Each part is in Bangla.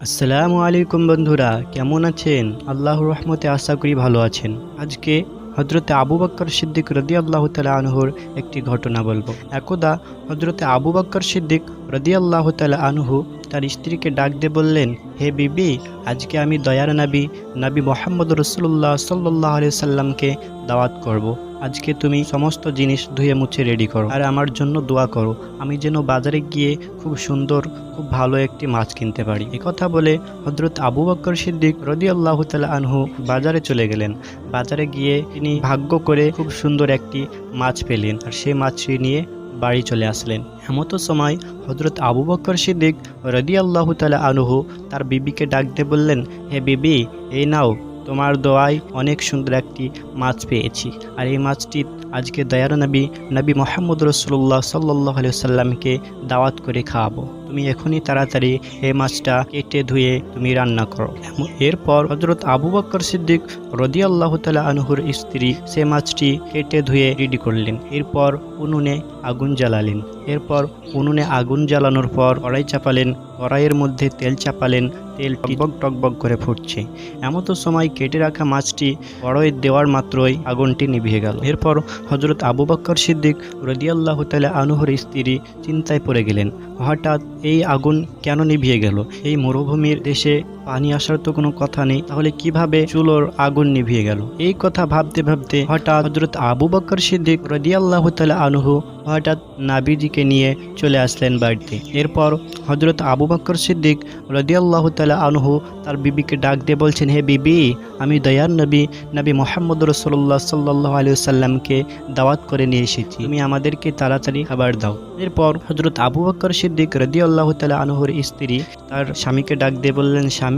আসসালামু আলাইকুম বন্ধুরা, কেমন আছেন? আল্লাহ রহমতে আশা করি ভালো আছেন। আজকে হজরতে আবু বাক্কর সিদ্দিক রদি আল্লাহ আনহুর একটি ঘটনা বলব। একদা হজরতে আবু বাক্কর সিদ্দিক রদি আল্লাহ তালা আনহু তার স্ত্রীকে ডাক দিয়ে বললেন হে বিবি, আজকে আমি দয়ার নাবি, নবী মোহাম্মদ রসুল্লাহ সাল্লাহ আলিয়া সাল্লামকে দাওয়াত করব। আজকে তুমি সমস্ত জিনিস ধুয়ে মুছে রেডি করো। আর আমার জন্য দোয়া করো, আমি যেন বাজারে গিয়ে খুব সুন্দর, খুব ভালো একটি মাছ কিনতে পারি। কথা বলে হজরত আবু বক্কর সিদ্দিক রদি আল্লাহ তালা আনহু বাজারে চলে গেলেন। বাজারে গিয়ে তিনি ভাগ্য করে খুব সুন্দর একটি মাছ পেলেন। আর সেই মাছটি নিয়ে বাড়ি চলে আসলেন। এমত সময় হজরত আবু বকর সিদ্দিক রদি আল্লাহ তালা আনুহ তার বিবিকে ডাকতে বললেন, হে বিবি, এই নাও, তোমার দোয়ায় অনেক সুন্দর একটি মাছ পেয়েছি। আর এই মাছটি আজকে দয়ার নবী নবী মোহাম্মদ রসুল্লাহ সাল্লাহ সাল্লামকে দাওয়াত করে খাওয়াবো। তুমি এখনই তাড়াতাড়ি এই মাছটা কেটে ধুয়ে তুমি রান্না করো। এরপর হজরত আবু বক্কর সিদ্দিক রদি তালা আনহুর স্ত্রী সে মাছটি কেটে ধুয়ে রেডি করলেন। এরপর উনুনে আগুন জ্বালালেন। এরপর উনুনে আগুন জ্বালানোর পর কড়াই চাপালেন, কড়াইয়ের মধ্যে তেল চাপালেন তেল টকবক টকবক করে ফুটছে। এমতো সময় কেটে রাখা মাছটি কড়াই দেওয়ার মাত্রই আগুনটি নিভিয়ে গেল। এরপর হজরত আবু বক্কর সিদ্দিক রদিয়াল্লাহ তালা আনুহর স্ত্রী চিন্তায় পড়ে গেলেন। হঠাৎ এই আগুন কেন নিভিয়ে গেল? এই মরুভূমির দেশে পানি আসার তো কোনো কথা নেই। তাহলে কীভাবে চুলোর আগুন নিভিয়ে গেল? এই কথা ভাবতে ভাবতে হঠাৎ হজরত আবু বক্কর সিদ্দিক রদিয়াল্লাহ তালা আনহু হঠাৎ নাবিজিকে নিয়ে চলে আসলেন বাড়িতে। এরপর হজরত আবু বক্কর সিদ্দিক রদিয়াল্লাহ তালা আনহু তার বিবিকে ডাক দিয়ে বলছেন, হে বিবি, আমি দয়ার নবী নবী মোহাম্মদ রসোল্লা সাল্লাহ আলিয়াল্লামকে দাওয়াত করে নিয়ে এসেছি। তুমি আমাদেরকে তাড়াতাড়ি খাবার দাও। এরপর হজরত আবু বক্কর সিদ্দিক রদি আল্লাহ তালা আনহুর স্ত্রী তার স্বামীকে ডাক দিয়ে বললেন, স্বামী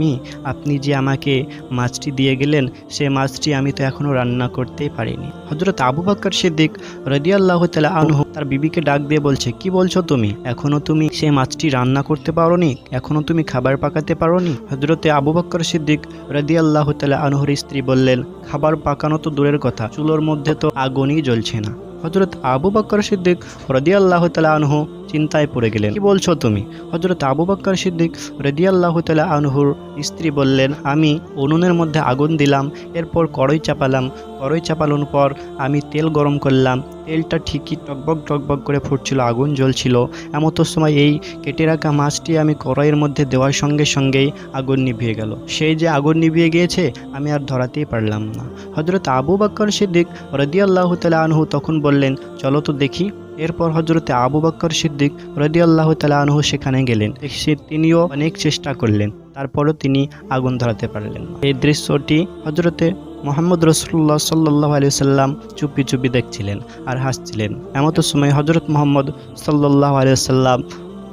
আপনি যে আমাকে মাছটি দিয়ে গেলেন, সে মাছটি আমি তো এখনও রান্না করতেই পারিনি। হজরত আবু বক্কর সিদ্দিক রদি আল্লাহ তালা আনহু তার বিবিকে ডাক দিয়ে বলছে, কি বলছো তুমি? এখনও তুমি সে মাছটি রান্না করতে পারোনি? এখনও তুমি খাবার পাকাতে পারোনি? হজরতে আবু বক্কর সিদ্দিক রদি আল্লাহ তালা আনহুর স্ত্রী বললেন, খাবার পাকানো তো দূরের কথা, চুলোর মধ্যে তো আগুনই জ্বলছে না। হজরত আবু বক্কর সিদ্দিক রদি আল্লাহ তালা আনহু চিন্তায় পড়ে গেলেন। কি বলছো তুমি? হজরত আবু বক্কর সিদ্দিক রদি আল্লাহ তালা আনহুর স্ত্রী বললেন, আমি উনুনের মধ্যে আগুন দিলাম, এরপর কড়ই চাপালাম। কড়ই চাপানোর পর আমি তেল গরম করলাম। তেলটা ঠিকই টকবক টকবক করে ফুটছিল, আগুন জ্বলছিল। এমতো সময় এই কেটে রাখা মাছটি আমি কড়াইয়ের মধ্যে দেওয়ার সঙ্গে সঙ্গেই আগুন নিভিয়ে গেল। সেই যে আগুন নিভিয়ে গিয়েছে, আমি আর ধরাতেই পারলাম না। হজরত আবু বক্কর সিদ্দিক রদিয়াল্লাহ তালা আনহু তখন বললেন, চলো তো দেখি। এরপর হজরতে আবু বাক্কর সিদ্দিক রদিয়াল্লাহ তালা আনহু সেখানে গেলেন। সে তিনিও অনেক চেষ্টা করলেন, তারপরও তিনি আগুন ধরাতে পারলেন এই দৃশ্যটি হজরতে মোহাম্মদ রসুল্লাহ সাল্লাহ আলি সাল্লাম চুপি চুপি দেখছিলেন আর হাসছিলেন। এমতো সময় হজরত মোহাম্মদ সাল্লাহ আলি সাল্লাম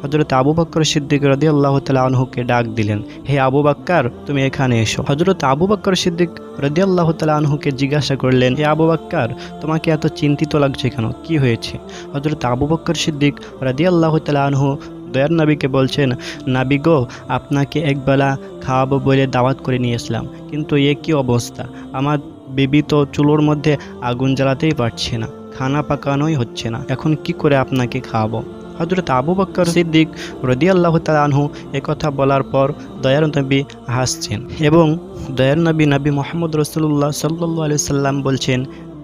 হজরত আবু বক্কর সিদ্দিক রদি আল্লাহ তালা আনহুকে ডাক দিলেন, হে আবু বাক্কার তুমি এখানে এসো। হজরত আবু বক্কর সিদ্দিক রদি আল্লাহ তালা আনহুকে জিজ্ঞাসা করলেন, হে আবু বাক্কার তোমাকে এত চিন্তিত লাগছে কেন? কি হয়েছে? হজরত আবু বক্কর সিদ্দিক রদি আল্লাহ তালা আনহু দয়ার নাবিকে বলছেন, নাবি গো, আপনাকে একবেলা খাওয়াবো বলে দাওয়াত করে নিয়ে এসলাম কিন্তু এ কি অবস্থা? আমার বেবি তো চুলোর মধ্যে আগুন জ্বালাতেই পারছে না, খানা পাকানোই হচ্ছে না, এখন কি করে আপনাকে খাওয়াবো? হজরত আবু বক্কর সিদ্দিক রদি আল্লাহ আনহু কথা বলার পর দয়ার নবী হাসছেন এবং দয়ার নবী নবী মোহাম্মদ রসুল্লাহ সাল্লু আলি সাল্লাম বলছেন,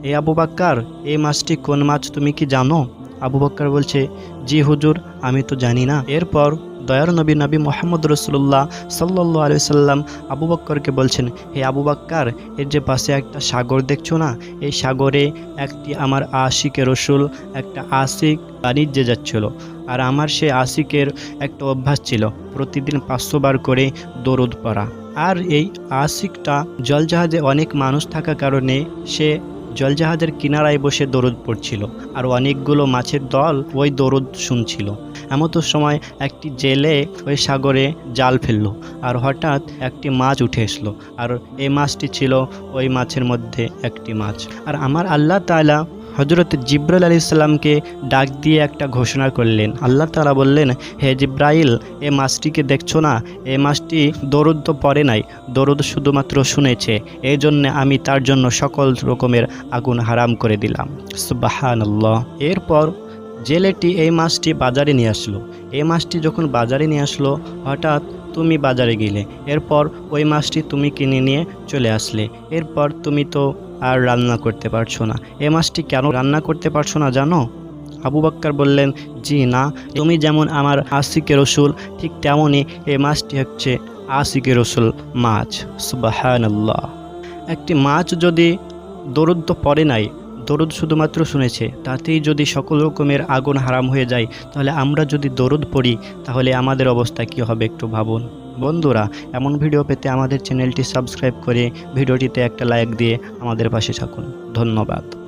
এ আবু বাক্কার এই মাছটি কোন মাছ তুমি কি জানো? আবু বক্কর বলছে, জি হুজুর, আমি তো জানি না। এরপর দয়ার নবী নবী মোহাম্মদ রসুল্লাহ সাল্লু আলি সাল্লাম আবু বক্করকে বলছেন, হে আবু বাক্কার, এর যে পাশে একটা সাগর দেখছ না? এই সাগরে একটি আমার আশিকে রসুল, একটা আশিক বাণিজ্যে যাচ্ছিল। আর আমার সে আশিকের একটা অভ্যাস ছিল, প্রতিদিন পাঁচশো বার করে দরুদ পড়া। আর এই আশিকটা জলজাহাজে অনেক মানুষ থাকা কারণে সে জলজাহাজের কিনারায় বসে দরুদ পড়ছিল আর অনেকগুলো মাছের দল ওই দরুদ শুনছিল। এমতো সময় একটি জেলে ওই সাগরে জাল ফেলল আর হঠাৎ একটি মাছ উঠে এসলো আর এই মাছটি ছিল ওই মাছের মধ্যে একটি মাছ। আর আমার আল্লাহ তাআলা হজরত জিব্রাইল আলী ইসলামকে ডাক দিয়ে একটা ঘোষণা করলেন। আল্লাহ তালা বললেন, হে জিব্রাইল, এ মাছটিকে দেখছ না? এই মাছটি দরুদ তো পড়ে নাই, দরুদ শুধুমাত্র শুনেছে। এই জন্যে আমি তার জন্য সকল রকমের আগুন হারাম করে দিলাম। সুবাহানাল্লাহ। এরপর জেলেটি এই মাছটি বাজারে নিয়ে আসলো। এই মাছটি যখন বাজারে নিয়ে আসলো, হঠাৎ তুমি বাজারে গেলে। এরপর ওই মাছটি তুমি কিনে নিয়ে চলে আসলে। এরপর তুমি তো আর রান্না করতে পারছ না। এ মাছটি কেন রান্না করতে পারছ না জানো? আবু বাক্কার বললেন, জি না, তুমি যেমন আমার আশিকে রসুল, ঠিক তেমনই এই মাছটি হচ্ছে আশিকে রসুল মাছ। সুবাহান্লাহ একটি মাছ যদি দরুদ তো পড়ে নাই, দরুদ শুধুমাত্র শুনেছে, তাতেই যদি সকল রকমের আগুন হারাম হয়ে যায়, তাহলে আমরা যদি দরুদ পড়ি, তাহলে আমাদের অবস্থা কী হবে একটু ভাবুন। বন্ধুরা, এমন ভিডিও পেতে আমাদের চ্যানেলটি সাবস্ক্রাইব করে ভিডিওটিতে একটা লাইক দিয়ে আমাদের পাশে থাকুন। ধন্যবাদ।